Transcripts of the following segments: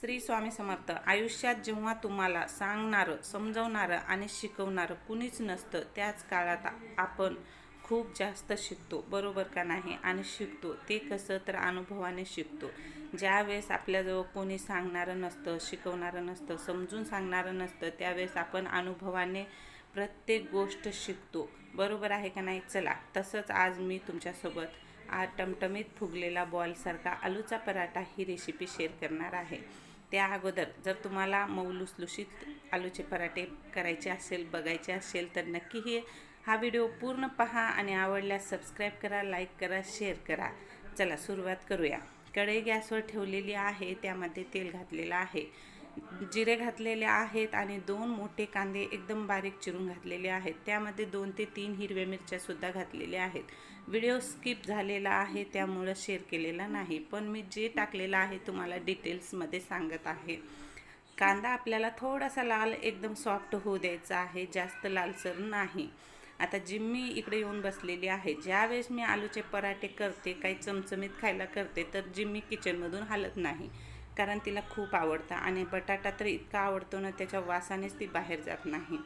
श्री स्वामी समर्थ आयुष्यात जेव्हा तुम्हाला सांगणारं समजवणारं आणि शिकवणारं कुणीच नसतं त्याच काळात आपण खूप जास्त शिकतो. बरोबर का नाही? आणि शिकतो. ते कसं तर अनुभवाने शिकतो. ज्यावेळेस आपल्याजवळ कोणी सांगणारं नसतं शिकवणारं नसतं समजून सांगणारं नसतं त्यावेळेस आपण अनुभवाने प्रत्येक गोष्ट शिकतो. बरोबर आहे का नाही? चला तसंच आज मी तुमच्यासोबत आज टमटमीत फुगलेला बॉलसारखा आलूचा पराठा ही रेसिपी शेअर करणार आहे. त्या अगोदर जर तुम्हाला मऊ लुसलुशीत आलूचे पराठे करायचे असेल बघायचे असेल तर नक्की हे हा व्हिडिओ पूर्ण पहा आणि आवडल्यास सबस्क्राईब करा लाईक करा शेअर करा. चला सुरुवात करूया. कढई गॅसवर ठेवलेली आहे त्यामध्ये तेल घातलेलं आहे. जिरे घातलेले आहेत आणि दोन मोठे कांदे एकदम बारीक चिरून घातलेले आहेत. त्यामध्ये दोन ते तीन हिरव्या मिरच्यासुद्धा घातलेल्या आहेत. व्हिडिओ स्किप झालेला आहे त्यामुळं शेअर केलेला नाही. पण मी जे टाकलेलं आहे तुम्हाला डिटेल्समध्ये सांगत आहे. कांदा आपल्याला थोडासा लाल एकदम सॉफ्ट होऊ द्यायचा आहे जास्त लालसर नाही. आता जिम्मी इकडे येऊन बसलेली आहे ज्यावेळेस मी आलूचे पराठे करते काही चमचमीत खायला करते तर जिम्मी किचनमधून हालत नाही. कारण तिला खूप आवडतं आणि बटाटा तर इतका आवडतो ना त्याच्या वासानेच ती बाहेर जात नाही.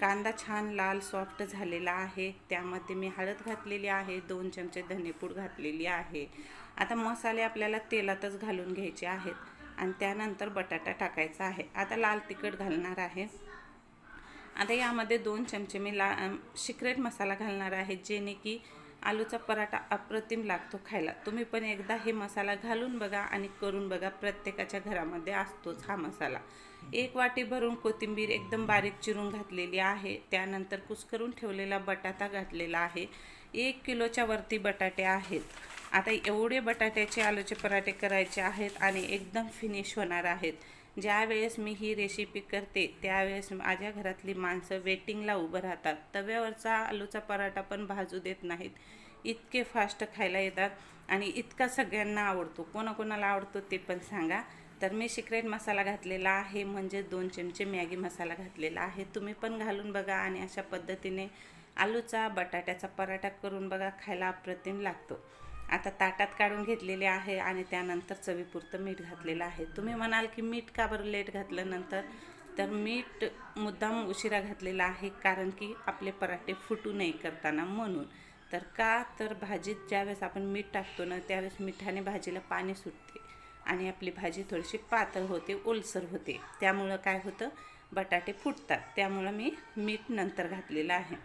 कांदा छान लाल सॉफ्ट झालेला आहे. त्यामध्ये मी हळद घातलेली आहे दोन चमचे धनेपूड घातलेली आहे. आता मसाले आपल्याला तेलातच घालून घ्यायचे आहेत आणि त्यानंतर बटाटा टाकायचा आहे. आता लाल तिखट घालणार आहे. आता यामध्ये दोन चमचे मी ला सिक्रेट मसाला घालणार आहे जेणे की आलूचा पराठा अप्रतिम लागतो खायला. तुम्ही पण एकदा हे मसाला घालून बघा आणि करून बघा प्रत्येकाच्या घरामध्ये असतोच हा मसाला. एक वाटी भरून कोथिंबीर एकदम बारीक चिरून घातलेली आहे. त्यानंतर कुस्करून ठेवलेला बटाटा घातलेला आहे. एक किलोच्या वरती बटाटे आहेत. आता एवढे बटाट्याचे आलूचे पराठे करायचे आहेत आणि एकदम फिनिश होणार आहेत. ज्या वेळेस मी ही रेसिपी करते त्यावेळेस माझ्या घरातली माणसं वेटिंगला उभं राहतात. तव्यावरचा आलूचा पराठा पण भाजू देत नाहीत. इतके फास्ट खायला येतात आणि इतका सगळ्यांना आवडतो. कोणाकोणाला आवडतो ते पण सांगा. तर मी सिक्रेट मसाला घातलेला आहे म्हणजे दोन चमचे मॅगी मसाला घातलेला आहे. तुम्ही पण घालून बघा आणि अशा पद्धतीने आलूचा बटाट्याचा पराठा करून बघा खायला अप्रतिम लागतो. आता ताटात काढून घेतलेले आहे आणि त्यानंतर चवीपुरतं मीठ घातलेलं आहे. तुम्ही म्हणाल की मीठ का बरं लेट घातलं नंतर तर मीठ मुद्दाम उशिरा घातलेला आहे कारण की आपले पराठे फुटू नये करताना म्हणून. तर का? तर भाजीत ज्यावेळेस आपण मीठ टाकतो ना त्यावेळेस मिठाने भाजीला पाणी सुटते आणि आपली भाजी थोडीशी पातळ होते ओलसर होते. त्यामुळं काय होतं? बटाटे फुटतात. त्यामुळं मी मीठ नंतर घातलेलं आहे.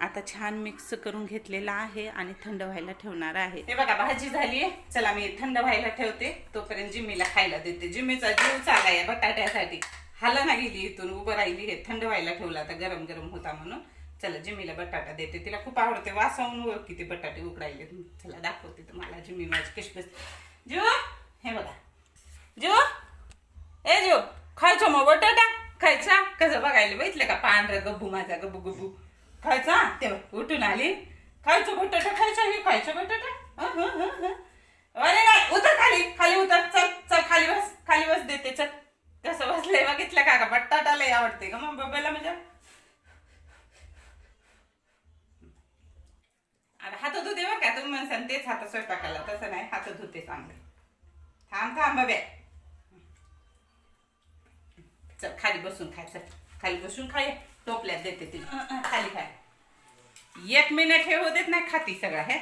आता छान मिक्स करून घेतलेला आहे आणि थंड व्हायला ठेवणार आहे. हे बघा भाजी झाली आहे. चला मी थंड व्हायला ठेवते. तोपर्यंत जिम्मीला खायला देते. जिम्मीचा जीव आहे बटाट्यासाठी. हाला ना गेली इथून उभं राहिली हे थंड व्हायला ठेवला. आता गरम गरम होता म्हणून. चला जिम्मीला बटाटा देते. तिला खूप आवडते. वासावून किती बटाटे उकडायले. चला दाखवते तुम्हाला जिम्मी माझी कशी जीव हे बघा. जीव ए जीव खायचो मग बटाटा? खायचा? कसं बघायला बघितलं का? पांढरा गब्बू माझा गब्बू गब्बू. खायचा? तेव्हा उठून आली. खायचं बटाटा खायचा हे खायचं बटाटा. अरे नाही उतर खाली खाली उतर. चल चल खाली बस खाली बस देते चल. कसं बसलंय बघितलं का का बटाटा लय आवडते का मग बाबाला म्हणजे? आता हात धुते बरं का तुम्ही म्हणसान तेच हात स्वयंपाकाला. तसं नाही हात धुते चांगले. थांब थांब बब्या. चल खाली बसून खाय चल. खाली बसून खाय. टोपल्यात देते ती. खाली खाय. एक मिनिट हे देत नाही खाती सगळं हे.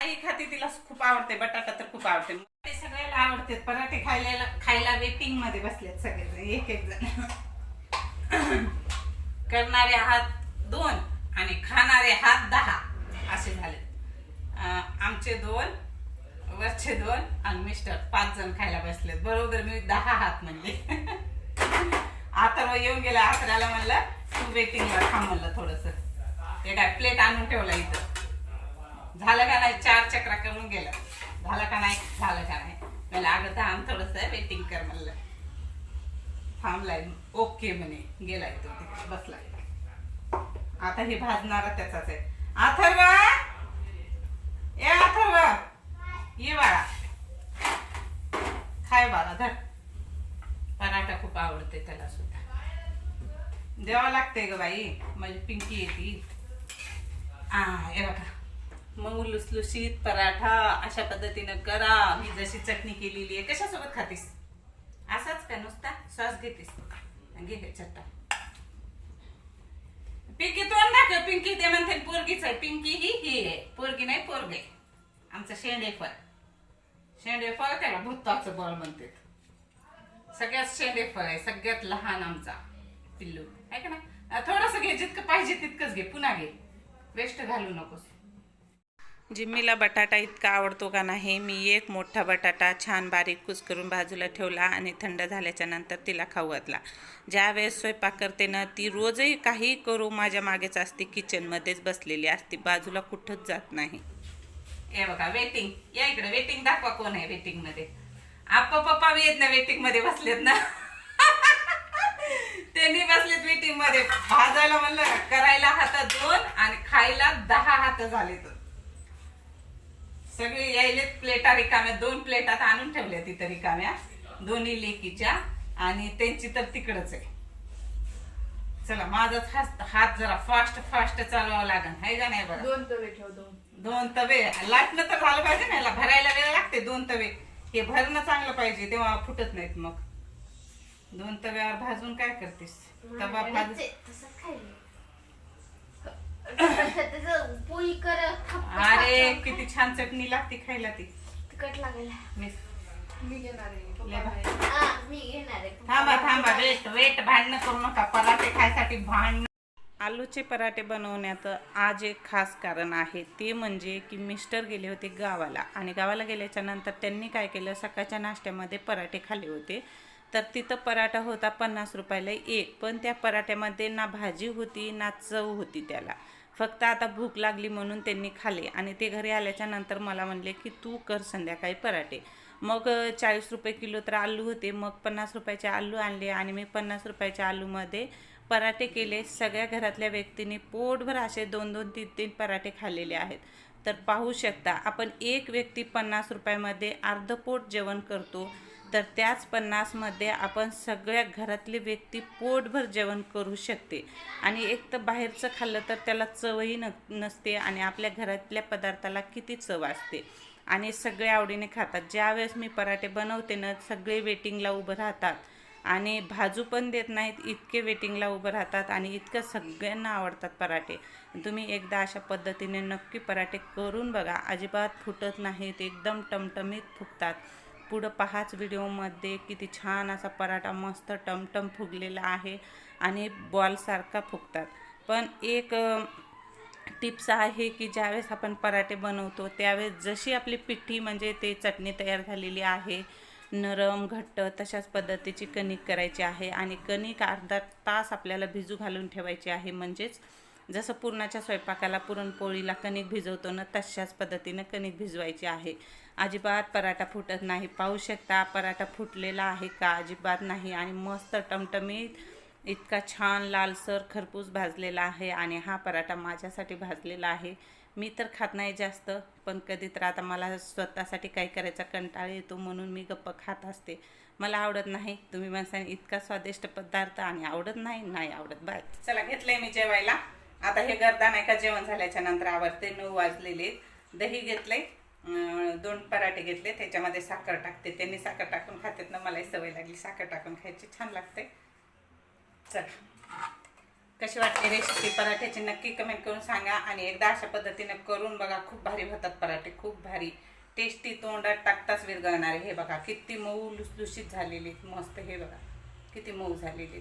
आई खाती तिला खूप आवडते बटाटा तर खूप आवडते. ते सगळ्याला आवडते पराठे खायला खायला वेटिंगमध्ये बसलेत सगळेजण एक एक जण. करणारे हात दोन आणि खाणारे हात दहा असे झाले. आमचे दोन वरचे दोन आणि मिस्टर पाच जण खायला बसलेत. बरोबर मी दहा हात म्हणले. आता येऊन गेला आसऱ्याला म्हणलं तू वेटिंगला थांब म्हणलं थोडस. ते काय प्लेट आणून ठेवला इथं. झालं का नाही? चार चक्रा करून गेलं. झालं का नाही? झालं का नाही? मला अगं थांब थोडस वेटिंग कर म्हणलं. थांबलाय. ओके म्हणे. गेलाय तो तिथे बसलाय. आता हे भाजणारा त्याचाच आहे. अथर्व! ए अथर्व! ये बाळा. खाय बाळा धर. पराठा खूप आवडते त्याला सुद्धा. द्यावं लागते ग बाई. माझी पिंकी येते आ हे बघा. मग लुसलुशीत पराठा अशा पद्धतीनं करा. मी जशी चटणी केलेली आहे कशासोबत खातीस? असाच का नुसता? श्वास घेतीस? घे हे चट्टा पिंकी तोंड दाखव पिंकी ते म्हणते पोरगीच आहे. पिंकी ही ही आहे. पोरगी नाही पोरगे आमचं शेंडे फळ. शेंडे फळ त्याला भुत्ताचं बळ म्हणते सगळ्यात शेंडे फळ आहे सगळ्यात लहान आमचा पिल्लू. आहे का ना? थोडस घे जितकं पाहिजे तितकंच घे पुन्हा घे. वेस्ट घालू नकोस. जिम्मीला बटाटा इतका आवडतो का नाही? मी एक मोठा बटाटा छान बारीक कुस करून बाजूला ठेवला आणि थंड झाल्याच्यानंतर तिला खाऊ घातला. ज्या वेळेस स्वयंपाक करते ना ती रोजही काही करू माझ्या मागेच असते. किचनमध्येच बसलेली असते. बाजूला कुठंच जात नाही. हे बघा वेटिंग या इकडे वेटिंग दाखवा कोण आहे वेटिंगमध्ये. आप्पा पप्पा बी येत ना वेटिंगमध्ये बसलेत ना. त्यांनी बसलेत वेटिंगमध्ये. भाजायला म्हणलं करायला हात दोन आणि खायला दहा हात झाले तर. सगळे यायलेत प्लेटा रिकाम्या दोन प्लेटात आणून ठेवल्या तिथं रिकाम्या. दोन्ही लेकीच्या आणि त्यांची तर तिकडच आहे. चला माझाच हात हात जरा फास्ट फास्ट चालवावं लागेल. हाय का नाही बरं? दोन तवे ठेव दोन. दोन तवे. लाटणं तर झालं पाहिजे ना याला भरायला वेळ लागते दोन तवे. हे भरणं चांगलं पाहिजे तेव्हा फुटत नाहीत मग. दोन तव्यावर भाजून काय करतेस? तवा भाज पोळी कर अरे किती छान चटणी लागते खायला ती. तिकट लागेल. मिस. मी घेणार आहे लय पप्पा भारी. आहे. मी घेणार आहे थांबा थांबा वेट वेट भांडणं करू नका. पराठे खायसाठी भांडणं आलूचे पराठे बनवण्याचं आज एक खास कारण आहे. ते म्हणजे की मिस्टर गेले होते गावाला आणि गावाला गेल्याच्यानंतर त्यांनी काय केलं? सकाळच्या नाश्त्यामध्ये पराठे खाल्ले होते. तर तिथं पराठा होता पन्नास रुपयाला एक. पण त्या पराठ्यामध्ये ना भाजी होती ना चव होती त्याला. फक्त आता भूक लागली म्हणून त्यांनी खाले आणि ते घरी आल्याच्यानंतर मला म्हणले की तू कर संध्याकाळी पराठे. मग चाळीस रुपये किलो तर आलू होते. मग पन्नास रुपयाचे आलू आणले आणि मी पन्नास रुपयाच्या आलूमध्ये पराठे केले. सगळ्या घरातल्या व्यक्तींनी पोटभर असे दोन दोन तीन तीन पराठे खाल्लेले आहेत. तर पाहू शकता आपण एक व्यक्ती पन्नास रुपयामध्ये अर्धपोट जेवण करतो. तर त्याच पन्नासमध्ये आपण सगळ्या घरातली व्यक्ती पोटभर जेवण करू शकते. आणि एक तर बाहेरचं खाल्लं तर त्याला चवही न नसते आणि आपल्या घरातल्या पदार्थाला किती चव असते. आणि सगळे आवडीने खातात. ज्यावेळेस मी पराठे बनवते ना सगळे वेटिंगला उभं राहतात. आणि भाजू पण देत नाहीत इतके वेटिंगला उभं राहतात आणि इतकं सगळ्यांना आवडतात पराठे. तुम्ही एकदा अशा पद्धतीने नक्की पराठे करून बघा. अजिबात फुटत नाहीत एकदम टमटमीत फुगतात. पुढं पहाच व्हिडिओमध्ये किती छान असा पराठा मस्त टमटम फुगलेला आहे आणि बॉलसारखा फुगतात. पण एक टिप्स आहे की ज्यावेळेस आपण पराठे बनवतो त्यावेळेस जशी आपली पिठी म्हणजे ते चटणी तयार झालेली आहे नरम घट्ट तशाच पद्धतीची कणिक करायची आहे आणि कणिक अर्धा तास आपल्याला भिजू घालून ठेवायची आहे. म्हणजेच जसं पुरणाच्या स्वयंपाकाला पुरणपोळीला कणिक भिजवतो ना तशाच पद्धतीनं कणिक भिजवायची आहे. अजिबात पराठा फुटत नाही. पाहू शकता पराठा फुटलेला आहे का? अजिबात नाही आणि मस्त टमटमीत इतका छान लालसर खरपूस भाजलेला आहे आणि हा पराठा माझ्यासाठी भाजलेला आहे. मी तर खात नाही जास्त पण कधी तर आता मला स्वतःसाठी काही करायचा कंटाळा येतो म्हणून मी गप्प खात असते. मला आवडत नाही. तुम्ही म्हणसान इतका स्वादिष्ट पदार्थ आणि आवडत नाही नाही आवडत. बाय. चला घेतलंय मी जेवायला. आता हे गर्दा नाही का? जेवण झाल्याच्यानंतर आवडते नऊ वाजलेले दही घेतले दोन पराठे घेतले. त्याच्यामध्ये साखर टाकते. त्यांनी साखर टाकून खातात ना मलाही सवय लागली. साखर टाकून खायची. छान लागते. चला. कशी वाटते रेसिपी पराठ्याची नक्की कमेंट करून सांगा आणि एकदा अशा पद्धतीने करून बघा. खूप भारी होतात पराठे. खूप भारी. टेस्टी तोंडात टाकताच विरघळणारे. हे बघा किती मऊ लुसलुशीत झालेली मस्त हे बघा. किती मऊ झालेली.